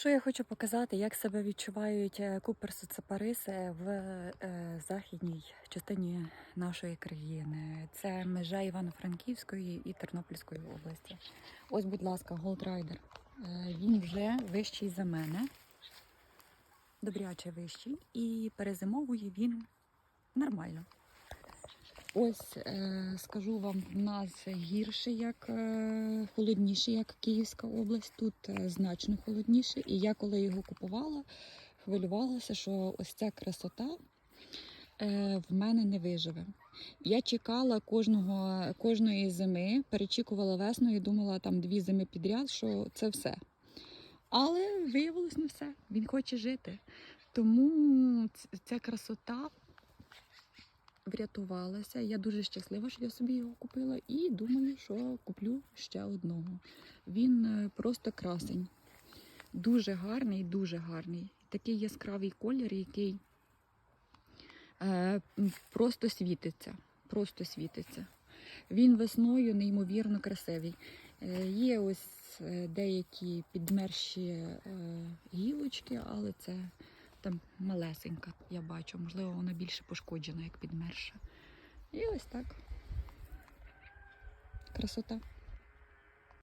Що я хочу показати, як себе відчувають е, куперси цепариси в е, західній частині нашої країни. Це межа Івано-Франківської і Тернопільської області. Ось, будь ласка, голдрайдер. Е, Він вже вищий за мене, добряче вищий, і перезимовує він нормально. Ось е, скажу вам, в нас гірше, як е, холодніше, як Київська область. Тут е, значно холодніше. І я, коли його купувала, хвилювалася, що ось ця красота в мене не виживе. Я чекала кожного, кожної зими, перечікувала весну і думала там дві зими підряд, що це все. Але виявилось не все. Він хоче жити. Тому ця красота врятувалася. Я дуже щаслива, що я собі його купила, і думаю, що куплю ще одного. Він е, просто красень. Дуже гарний, дуже гарний. Такий яскравий колір, який е, просто світиться. Просто світиться. Він весною неймовірно красивий. Е, є ось е, деякі підмерші е, гілочки, але це там малесенька, я бачу. Можливо, вона більше пошкоджена, як підмерша. І ось так. Красота.